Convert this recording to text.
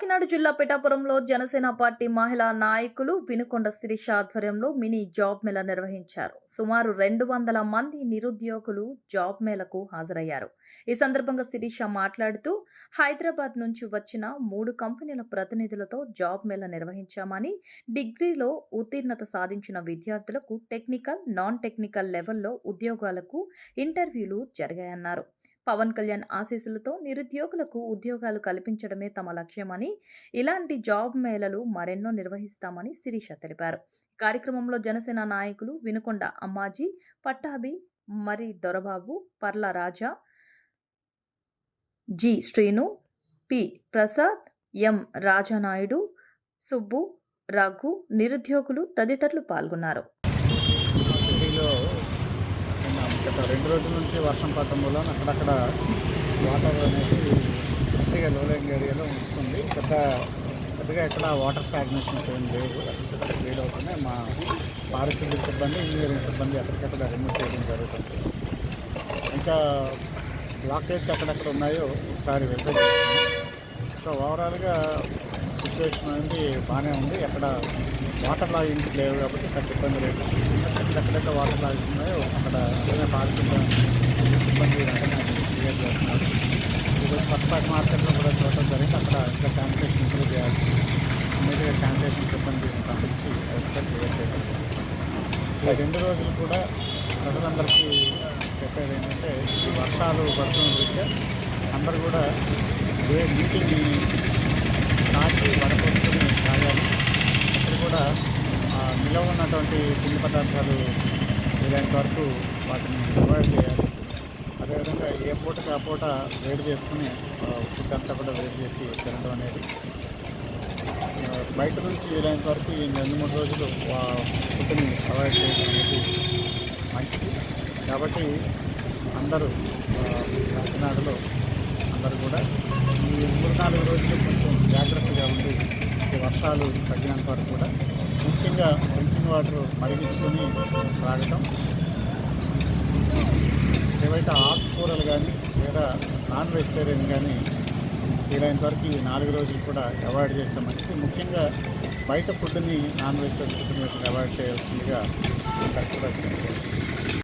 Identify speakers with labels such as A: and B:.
A: కాకినాడ జిల్లా పిఠాపురంలో జనసేన పార్టీ మహిళా నాయకులు వినుకొండ శిరీష ఆధ్వర్యంలో మినీ జాబ్ మేళా నిర్వహించారు. సుమారు రెండు వందల మంది నిరుద్యోగులు జాబ్ మేళకు హాజరయ్యారు. ఈ సందర్భంగా శిరీష మాట్లాడుతూ హైదరాబాద్ నుంచి వచ్చిన మూడు కంపెనీల ప్రతినిధులతో జాబ్ మేళ నిర్వహించామని డిగ్రీలో ఉత్తీర్ణత సాధించిన విద్యార్థులకు టెక్నికల్ నాన్ టెక్నికల్ లెవెల్లో ఉద్యోగాలకు ఇంటర్వ్యూలు జరిగాయన్నారు. పవన్ కళ్యాణ్ ఆశీస్సులతో నిరుద్యోగులకు ఉద్యోగాలు కల్పించడమే తమ లక్ష్యమని ఇలాంటి జాబ్ మేళలు మరెన్నో నిర్వహిస్తామని శిరీష తెలిపారు. కార్యక్రమంలో జనసేన నాయకులు వినుకొండ అమ్మాజీ పట్టాభి మరి Dorababu Parla Raja G Srinu P Prasad M Rajanaidu Subbu Raghu నిరుద్యోగులు తదితరులు పాల్గొన్నారు.
B: గత రెండు రోజుల నుంచి వర్షం పడటం వల్ల అక్కడక్కడ వాటర్ అనేది పెద్దగా లోలింగ్ ఏరియాలో ఉంటుంది. పెద్ద పెద్దగా ఎక్కడ వాటర్ స్టాగ్నేషన్స్ ఏం లేవు. అక్కడ క్లియర్ అవుతున్నాయి మా పారిశుద్ధ్య సిబ్బంది ఇంజనీరింగ్ సిబ్బంది ఎక్కడికక్కడ రిమూవ్ చేయడం జరుగుతుంది. ఇంకా బ్లాకేజ్ ఎక్కడెక్కడ ఉన్నాయో ఒకసారి వెరిఫై సో ఓవరాల్గా సిచ్యువేషన్ అనేది బాగానే ఉంది. ఎక్కడ వాటర్ లాగింగ్స్ లేవు కాబట్టి పెద్ద ఇబ్బంది లేదు. ఎక్కడెక్కడ వాటర్ లాగింగ్స్ ఉన్నాయో. అక్కడ ఏదైనా పారిశుద్ధ సిబ్బంది క్లియర్ చేస్తున్నారు. ఈరోజు పక్క మార్కెట్లో కూడా చూడటం జరిగింది. అక్కడ ఇంకా శానిటేషన్ ఇంప్రూవ్ చేయాల్సి ఇమీడియట్గా శానిటేషన్ సిబ్బంది పంపించి అదంతా క్లియర్ చేయడం ఈ రెండు రోజులు కూడా ప్రజలందరికీ చెప్పేది ఏంటంటే ఈ వర్షాలు పడుతున్న దృష్ట్యా అందరూ కూడా ఏ నీటిని నాటి వడపోసుకొని తాగాలి. అక్కడ కూడా నిలవ ఉన్నటువంటి పిండి పదార్థాలు వీలైనంత వరకు వాటిని అవాయిడ్ చేయాలి. అదేవిధంగా ఏ పూటకి ఆ పూట వేడి చేసుకుని ఫుడ్ అంతా కూడా వేడి చేసి తినడం అనేది బయట నుంచి వీలైనంత వరకు ఈ రెండు మూడు రోజులు ఫుడ్ని అవాయిడ్ చేయడం అనేది మంచిది. కాబట్టి అందరూ కాకినాడలో అందరూ కూడా ఈ మూడు నాలుగు రోజులు కొంచెం జాగ్రత్తగా ఉండి ఈ వర్షాలు తగ్గినంత వరకు కూడా ముఖ్యంగా డ్రింకింగ్ వాటర్ మరిగించుకొని త్రాగటం ఏవైతే ఆకుకూరలు కానీ లేదా నాన్ వెజిటేరియన్ కానీ వీలైనంత వరకు ఈ నాలుగు రోజులు కూడా అవాయిడ్ చేస్తే. మంచిది ముఖ్యంగా బయట ఫుడ్ని నాన్ వెజిటేరియన్ ఫుడ్ని అవాయిడ్ చేయాల్సిందిగా కరెక్ట్గా